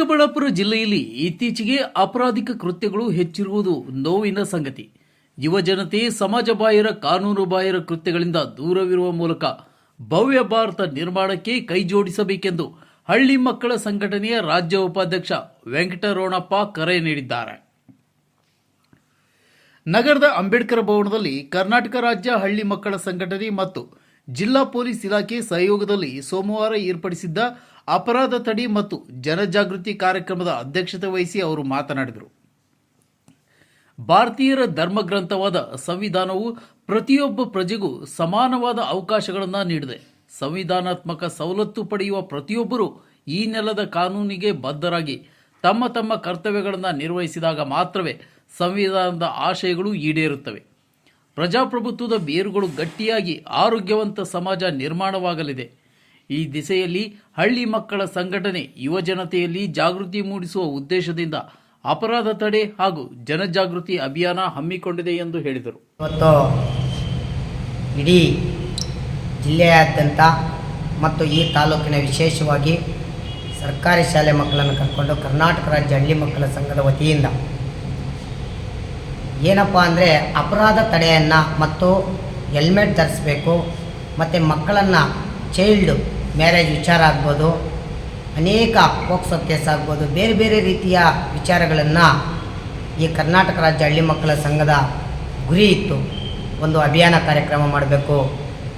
ಚಿಕ್ಕಬಳ್ಳಾಪುರ ಜಿಲ್ಲೆಯಲ್ಲಿ ಇತ್ತೀಚೆಗೆ ಅಪರಾಧಿಕ ಕೃತ್ಯಗಳು ಹೆಚ್ಚಿರುವುದು ನೋವಿನ ಸಂಗತಿ. ಯುವಜನತೆ ಸಮಾಜ ಬಾಹಿರ, ಕಾನೂನು ಬಾಹಿರ ಕೃತ್ಯಗಳಿಂದ ದೂರವಿರುವ ಮೂಲಕ ಭವ್ಯ ಭಾರತ ನಿರ್ಮಾಣಕ್ಕೆ ಕೈಜೋಡಿಸಬೇಕೆಂದು ಹಳ್ಳಿ ಮಕ್ಕಳ ಸಂಘಟನೆಯ ರಾಜ್ಯ ಉಪಾಧ್ಯಕ್ಷ ವೆಂಕಟರೋಣಪ್ಪ ಕರೆ ನೀಡಿದ್ದಾರೆ. ನಗರದ ಅಂಬೇಡ್ಕರ್ ಭವನದಲ್ಲಿ ಕರ್ನಾಟಕ ರಾಜ್ಯ ಹಳ್ಳಿ ಮಕ್ಕಳ ಸಂಘಟನೆ ಮತ್ತು ಜಿಲ್ಲಾ ಪೊಲೀಸ್ ಇಲಾಖೆ ಸಹಯೋಗದಲ್ಲಿ ಸೋಮವಾರ ಏರ್ಪಡಿಸಿದ್ದ ಅಪರಾಧ ತಡೆ ಮತ್ತು ಜನಜಾಗೃತಿ ಕಾರ್ಯಕ್ರಮದ ಅಧ್ಯಕ್ಷತೆ ವಹಿಸಿ ಅವರು ಮಾತನಾಡಿದರು. ಭಾರತೀಯರ ಧರ್ಮಗ್ರಂಥವಾದ ಸಂವಿಧಾನವು ಪ್ರತಿಯೊಬ್ಬ ಪ್ರಜೆಗೂ ಸಮಾನವಾದ ಅವಕಾಶಗಳನ್ನು ನೀಡಿದೆ. ಸಂವಿಧಾನಾತ್ಮಕ ಸವಲತ್ತು ಪಡೆಯುವ ಪ್ರತಿಯೊಬ್ಬರೂ ಈ ನೆಲದ ಕಾನೂನಿಗೆ ಬದ್ಧರಾಗಿ ತಮ್ಮ ತಮ್ಮ ಕರ್ತವ್ಯಗಳನ್ನು ನಿರ್ವಹಿಸಿದಾಗ ಮಾತ್ರವೇ ಸಂವಿಧಾನದ ಆಶಯಗಳು ಈಡೇರುತ್ತವೆ. ಪ್ರಜಾಪ್ರಭುತ್ವದ ಬೇರುಗಳು ಗಟ್ಟಿಯಾಗಿ ಆರೋಗ್ಯವಂತ ಸಮಾಜ ನಿರ್ಮಾಣವಾಗಲಿದೆ. ಈ ದಿಸೆಯಲ್ಲಿ ಹಳ್ಳಿ ಮಕ್ಕಳ ಸಂಘಟನೆ ಯುವಜನತೆಯಲ್ಲಿ ಜಾಗೃತಿ ಮೂಡಿಸುವ ಉದ್ದೇಶದಿಂದ ಅಪರಾಧ ತಡೆ ಹಾಗೂ ಜನಜಾಗೃತಿ ಅಭಿಯಾನ ಹಮ್ಮಿಕೊಂಡಿದೆ ಎಂದು ಹೇಳಿದರು. ಇವತ್ತು ಇಡೀ ಜಿಲ್ಲೆಯಾದ್ಯಂತ ಮತ್ತು ಈ ತಾಲೂಕಿನ ವಿಶೇಷವಾಗಿ ಸರ್ಕಾರಿ ಶಾಲೆ ಮಕ್ಕಳನ್ನು ಕರ್ಕೊಂಡು ಕರ್ನಾಟಕ ರಾಜ್ಯ ಹಳ್ಳಿ ಮಕ್ಕಳ ಸಂಘದ ವತಿಯಿಂದ ಏನಪ್ಪ ಅಂದರೆ ಅಪರಾಧ ತಡೆಯನ್ನು ಮತ್ತು ಹೆಲ್ಮೆಟ್ ಧರಿಸ್ಬೇಕು, ಮತ್ತು ಮಕ್ಕಳನ್ನು ಚೈಲ್ಡ್ ಮ್ಯಾರೇಜ್ ವಿಚಾರ ಆಗ್ಬೋದು, ಅನೇಕ ಪೋಕ್ಸೋ ಕೇಸ್ ಆಗ್ಬೋದು, ಬೇರೆ ಬೇರೆ ರೀತಿಯ ವಿಚಾರಗಳನ್ನು ಈ ಕರ್ನಾಟಕ ರಾಜ್ಯ ಹಳ್ಳಿ ಮಕ್ಕಳ ಸಂಘದ ಗುರಿ ಇತ್ತು. ಒಂದು ಅಭಿಯಾನ ಕಾರ್ಯಕ್ರಮ ಮಾಡಬೇಕು.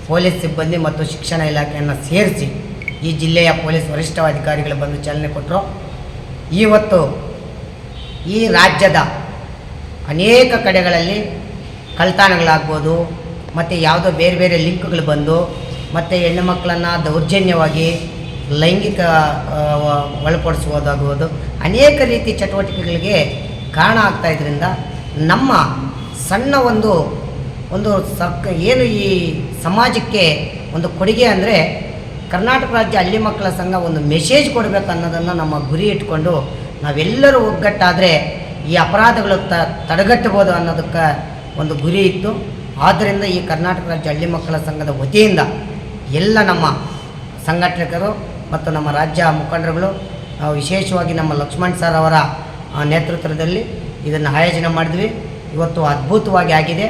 ಪೊಲೀಸ್ ಸಿಬ್ಬಂದಿ ಮತ್ತು ಶಿಕ್ಷಣ ಇಲಾಖೆಯನ್ನು ಸೇರಿಸಿ ಈ ಜಿಲ್ಲೆಯ ಪೊಲೀಸ್ ವರಿಷ್ಠಾಧಿಕಾರಿಗಳು ಬಂದು ಚಾಲನೆ ಕೊಟ್ಟರು ಇವತ್ತು ಈ ರಾಜ್ಯದ ಅನೇಕ ಕಡೆಗಳಲ್ಲಿ ಕಳ್ತನಗಳಾಗ್ಬೋದು, ಮತ್ತು ಯಾವುದೋ ಬೇರೆ ಬೇರೆ ಲಿಂಕ್ಗಳು ಬಂದು ಮತ್ತು ಹೆಣ್ಣು ಮಕ್ಕಳನ್ನು ದೌರ್ಜನ್ಯವಾಗಿ ಲೈಂಗಿಕ ಒಳಪಡಿಸುವುದಾಗುವುದು. ಅನೇಕ ರೀತಿ ಚಟುವಟಿಕೆಗಳಿಗೆ ಕಾರಣ ಆಗ್ತಾ ಇದರಿಂದ ನಮ್ಮ ಸಣ್ಣ ಒಂದು ಒಂದು ಸರ್ಕ, ಏನು ಈ ಸಮಾಜಕ್ಕೆ ಒಂದು ಕೊಡುಗೆ ಅಂದರೆ ಕರ್ನಾಟಕ ರಾಜ್ಯ ಹಳ್ಳಿ ಮಕ್ಕಳ ಸಂಘ ಒಂದು ಮೆಸೇಜ್ ಕೊಡಬೇಕು ಅನ್ನೋದನ್ನು ನಮ್ಮ ಗುರಿ ಇಟ್ಕೊಂಡು ನಾವೆಲ್ಲರೂ ಒಗ್ಗಟ್ಟಾದರೆ ಈ ಅಪರಾಧಗಳು ತ ತಡೆಗಟ್ಟಬೋದು ಅನ್ನೋದಕ್ಕೆ ಒಂದು ಗುರಿ ಇತ್ತು. ಆದ್ದರಿಂದ ಈ ಕರ್ನಾಟಕ ರಾಜ್ಯ ಹಳ್ಳಿ ಮಕ್ಕಳ ಸಂಘದ ವತಿಯಿಂದ ಎಲ್ಲ ನಮ್ಮ ಸಂಘಟಕರು ಮತ್ತು ನಮ್ಮ ರಾಜ್ಯ ಮುಖಂಡರುಗಳು ವಿಶೇಷವಾಗಿ ನಮ್ಮ ಲಕ್ಷ್ಮಣ್ ಸರ್ ಅವರ ನೇತೃತ್ವದಲ್ಲಿ ಇದನ್ನು ಆಯೋಜನೆ ಮಾಡಿದ್ವಿ. ಇವತ್ತು ಅದ್ಭುತವಾಗಿ ಆಗಿದೆ.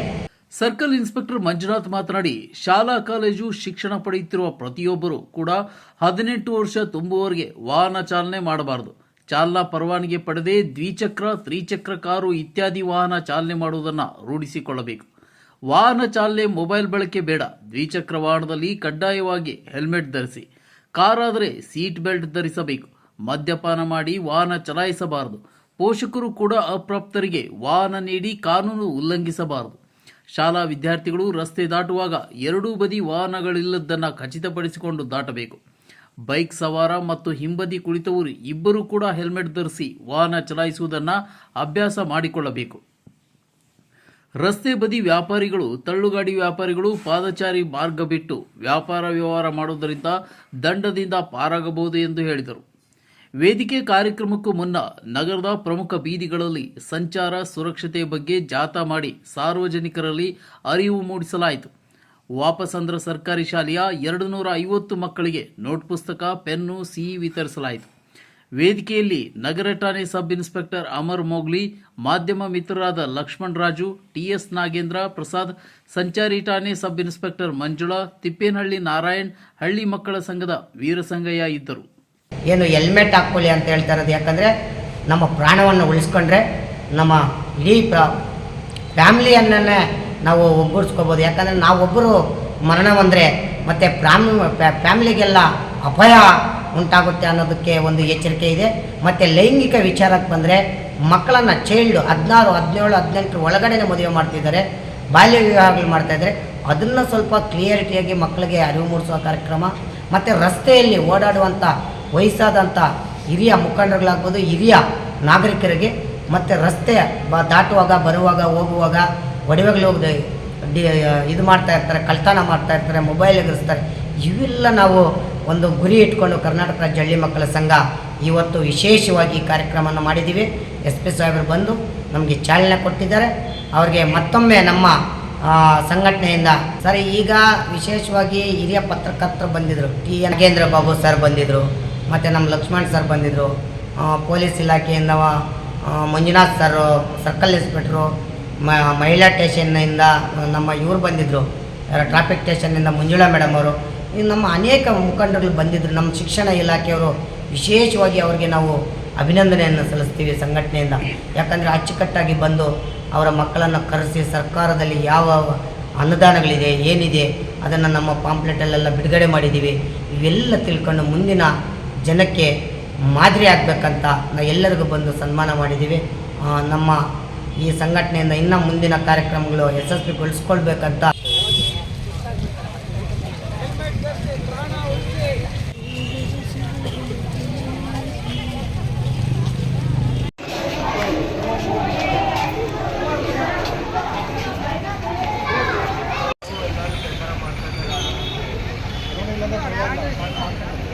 ಸರ್ಕಲ್ ಇನ್ಸ್ಪೆಕ್ಟರ್ ಮಂಜುನಾಥ್ ಮಾತನಾಡಿ, ಶಾಲಾ ಕಾಲೇಜು ಶಿಕ್ಷಣ ಪಡೆಯುತ್ತಿರುವ ಪ್ರತಿಯೊಬ್ಬರು ಕೂಡ ಹದಿನೆಂಟು ವರ್ಷ ತುಂಬುವವರೆಗೆ ವಾಹನ ಚಾಲನೆ ಮಾಡಬಾರದು. ಚಾಲನಾ ಪರವಾನಗಿ ಪಡೆದೇ ದ್ವಿಚಕ್ರ, ತ್ರಿಚಕ್ರ ಕಾರು ಇತ್ಯಾದಿ ವಾಹನ ಚಾಲನೆ ಮಾಡುವುದನ್ನು ರೂಢಿಸಿಕೊಳ್ಳಬೇಕು. ವಾಹನ ಚಾಲನೆ ಮೊಬೈಲ್ ಬಳಕೆ ಬೇಡ. ದ್ವಿಚಕ್ರ ವಾಹನದಲ್ಲಿ ಕಡ್ಡಾಯವಾಗಿ ಹೆಲ್ಮೆಟ್ ಧರಿಸಿ. ಕಾರಾದರೆ ಸೀಟ್ ಬೆಲ್ಟ್ ಧರಿಸಬೇಕು. ಮದ್ಯಪಾನ ಮಾಡಿ ವಾಹನ ಚಲಾಯಿಸಬಾರದು. ಪೋಷಕರು ಕೂಡ ಅಪ್ರಾಪ್ತರಿಗೆ ವಾಹನ ನೀಡಿ ಕಾನೂನು ಉಲ್ಲಂಘಿಸಬಾರದು. ಶಾಲಾ ವಿದ್ಯಾರ್ಥಿಗಳು ರಸ್ತೆ ದಾಟುವಾಗ ಎರಡೂ ಬದಿ ವಾಹನಗಳಿಲ್ಲದನ್ನು ಖಚಿತಪಡಿಸಿಕೊಂಡು ದಾಟಬೇಕು. ಬೈಕ್ ಸವಾರ ಮತ್ತು ಹಿಂಬದಿ ಕುಳಿತವರು ಇಬ್ಬರೂ ಕೂಡ ಹೆಲ್ಮೆಟ್ ಧರಿಸಿ ವಾಹನ ಚಲಾಯಿಸುವುದನ್ನು ಅಭ್ಯಾಸ ಮಾಡಿಕೊಳ್ಳಬೇಕು. ರಸ್ತೆ ಬದಿ ವ್ಯಾಪಾರಿಗಳು, ತಳ್ಳುಗಾಡಿ ವ್ಯಾಪಾರಿಗಳು ಪಾದಚಾರಿ ಮಾರ್ಗ ಬಿಟ್ಟು ವ್ಯಾಪಾರ ವ್ಯವಹಾರ ಮಾಡುವುದರಿಂದ ದಂಡದಿಂದ ಪಾರಾಗಬಹುದು ಎಂದು ಹೇಳಿದರು. ವೇದಿಕೆ ಕಾರ್ಯಕ್ರಮಕ್ಕೂ ಮುನ್ನ ನಗರದ ಪ್ರಮುಖ ಬೀದಿಗಳಲ್ಲಿ ಸಂಚಾರ ಸುರಕ್ಷತೆ ಬಗ್ಗೆ ಜಾಥಾ ಮಾಡಿ ಸಾರ್ವಜನಿಕರಲ್ಲಿ ಅರಿವು ಮೂಡಿಸಲಾಯಿತು. ವಾಪಸಂದ್ರ ಸರ್ಕಾರಿ ಶಾಲೆಯ ಎರಡು ನೂರ ಐವತ್ತು ಮಕ್ಕಳಿಗೆ ನೋಟ್ ಪುಸ್ತಕ, ಪೆನ್ನು ಸಿಹಿ ವಿತರಿಸಲಾಯಿತು. ವೇದಿಕೆಯಲ್ಲಿ ನಗರ ಠಾಣೆ ಸಬ್ ಇನ್ಸ್ಪೆಕ್ಟರ್ ಅಮರ್ ಮೋಗ್ಲಿ, ಮಾಧ್ಯಮ ಮಿತ್ರರಾದ ಲಕ್ಷ್ಮಣ್ ರಾಜು, ಟಿಎಸ್ ನಾಗೇಂದ್ರ ಪ್ರಸಾದ್, ಸಂಚಾರಿ ಠಾಣೆ ಸಬ್ ಇನ್ಸ್ಪೆಕ್ಟರ್ ಮಂಜುಳಾ, ತಿಪ್ಪೇನಹಳ್ಳಿ ನಾರಾಯಣ್, ಹಳ್ಳಿ ಮಕ್ಕಳ ಸಂಘದ ವೀರಸಂಗಯ್ಯ ಇದ್ದರು. ಏನು ಹೆಲ್ಮೆಟ್ ಹಾಕ್ಕೊಳ್ಳಿ ಅಂತ ಹೇಳ್ತಾ ಇರೋದು, ಯಾಕಂದರೆ ನಮ್ಮ ಪ್ರಾಣವನ್ನು ಉಳಿಸ್ಕೊಂಡ್ರೆ ನಮ್ಮ ಇಡೀ ಫ್ಯಾಮಿಲಿಯನ್ನೇ ನಾವು ಒಗ್ಗೂಡಿಸ್ಕೋಬೋದು. ಯಾಕಂದರೆ ನಾವೊಬ್ಬರು ಮರಣ ಬಂದರೆ ಮತ್ತು ಫ್ಯಾಮ್ ಫ್ಯಾಮಿಲಿಗೆಲ್ಲ ಅಪಾಯ ಉಂಟಾಗುತ್ತೆ ಅನ್ನೋದಕ್ಕೆ ಒಂದು ಎಚ್ಚರಿಕೆ ಇದೆ. ಮತ್ತು ಲೈಂಗಿಕ ವಿಚಾರಕ್ಕೆ ಬಂದರೆ ಮಕ್ಕಳನ್ನು ಚೈಲ್ಡ್ ಹದಿನಾರು, ಹದಿನೇಳು ಹದಿನೆಂಟರ ಒಳಗಡೆನೆ ಮದುವೆ ಮಾಡ್ತಿದ್ದಾರೆ. ಬಾಲ್ಯ ವಿವಾಹಗಳು ಮಾಡ್ತಾಯಿದ್ದಾರೆ ಅದನ್ನು ಸ್ವಲ್ಪ ಕ್ಲಿಯರಿಟಿಯಾಗಿ ಮಕ್ಕಳಿಗೆ ಅರಿವು ಮೂಡಿಸುವ ಕಾರ್ಯಕ್ರಮ. ಮತ್ತು ರಸ್ತೆಯಲ್ಲಿ ಓಡಾಡುವಂಥ ವಯಸ್ಸಾದಂಥ ಹಿರಿಯ ಮುಖಂಡರುಗಳಾಗ್ಬೋದು, ಹಿರಿಯ ನಾಗರಿಕರಿಗೆ, ಮತ್ತು ರಸ್ತೆ ಬ ದಾಟುವಾಗ, ಬರುವಾಗ, ಹೋಗುವಾಗ, ಒಡವೆಗಳು ಡಿ, ಇದು ಮಾಡ್ತಾ ಇರ್ತಾರೆ, ಕಳ್ತನ ಮಾಡ್ತಾ ಇರ್ತಾರೆ ಮೊಬೈಲ್ ಎಗರಿಸ್ತಾರೆ. ಇವೆಲ್ಲ ನಾವು ಒಂದು ಗುರಿ ಇಟ್ಕೊಂಡು ಕರ್ನಾಟಕ ಜಳ್ಳಿ ಮಕ್ಕಳ ಸಂಘ ಇವತ್ತು ವಿಶೇಷವಾಗಿ ಕಾರ್ಯಕ್ರಮವನ್ನು ಮಾಡಿದ್ದೀವಿ. ಎಸ್ ಪಿ ಸಾಹೇಬರು ಬಂದು ನಮಗೆ ಚಾಲನೆ ಕೊಟ್ಟಿದ್ದಾರೆ. ಅವರಿಗೆ ಮತ್ತೊಮ್ಮೆ ನಮ್ಮ ಸಂಘಟನೆಯಿಂದ ಸರ್, ಈಗ ವಿಶೇಷವಾಗಿ ಹಿರಿಯ ಪತ್ರಕರ್ತರು ಬಂದಿದ್ದರು ಟಿ. ನಾಗೇಂದ್ರ ಬಾಬು ಸರ್ ಬಂದಿದ್ದರು ಮತ್ತು ನಮ್ಮ ಲಕ್ಷ್ಮಣ್ ಸರ್ ಬಂದಿದ್ದರು ಪೊಲೀಸ್ ಇಲಾಖೆಯಿಂದ ಮಂಜುನಾಥ್ ಸರು, ಸರ್ಕಲ್ ಇನ್ಸ್ಪೆಕ್ಟ್ರು ಮಹಿಳಾ ಸ್ಟೇಷನ್ನಿಂದ ನಮ್ಮ ಇವರು ಬಂದಿದ್ದರು ಟ್ರಾಫಿಕ್ ಸ್ಟೇಷನ್ನಿಂದ ಮಂಜುಳಾ ಮೇಡಮ್ ಅವರು. ಇನ್ನು ನಮ್ಮ ಅನೇಕ ಮುಖಂಡರುಗಳು ಬಂದಿದ್ದರು ನಮ್ಮ ಶಿಕ್ಷಣ ಇಲಾಖೆಯವರು ವಿಶೇಷವಾಗಿ ಅವರಿಗೆ ನಾವು ಅಭಿನಂದನೆಯನ್ನು ಸಲ್ಲಿಸ್ತೀವಿ ಸಂಘಟನೆಯಿಂದ. ಯಾಕಂದರೆ ಅಚ್ಚುಕಟ್ಟಾಗಿ ಬಂದು ಅವರ ಮಕ್ಕಳನ್ನು ಕರೆಸಿ ಸರ್ಕಾರದಲ್ಲಿ ಯಾವ ಅನುದಾನಗಳಿದೆ, ಏನಿದೆ, ಅದನ್ನು ನಮ್ಮ ಪಾಂಪ್ಲೆಟಲ್ಲೆಲ್ಲ ಬಿಡುಗಡೆ ಮಾಡಿದ್ದೀವಿ. ಇವೆಲ್ಲ ತಿಳ್ಕೊಂಡು ಮುಂದಿನ ಜನಕ್ಕೆ ಮಾದರಿ ಆಗಬೇಕಂತ ನಾವು ಎಲ್ಲರಿಗೂ ಬಂದು ಸನ್ಮಾನ ಮಾಡಿದ್ದೀವಿ. ನಮ್ಮ ಈ ಸಂಘಟನೆಯಿಂದ ಇನ್ನು ಮುಂದಿನ ಕಾರ್ಯಕ್ರಮಗಳು ಯಶಸ್ವಿಗೊಳಿಸ್ಕೊಳ್ಬೇಕಂತ ఉంటుంది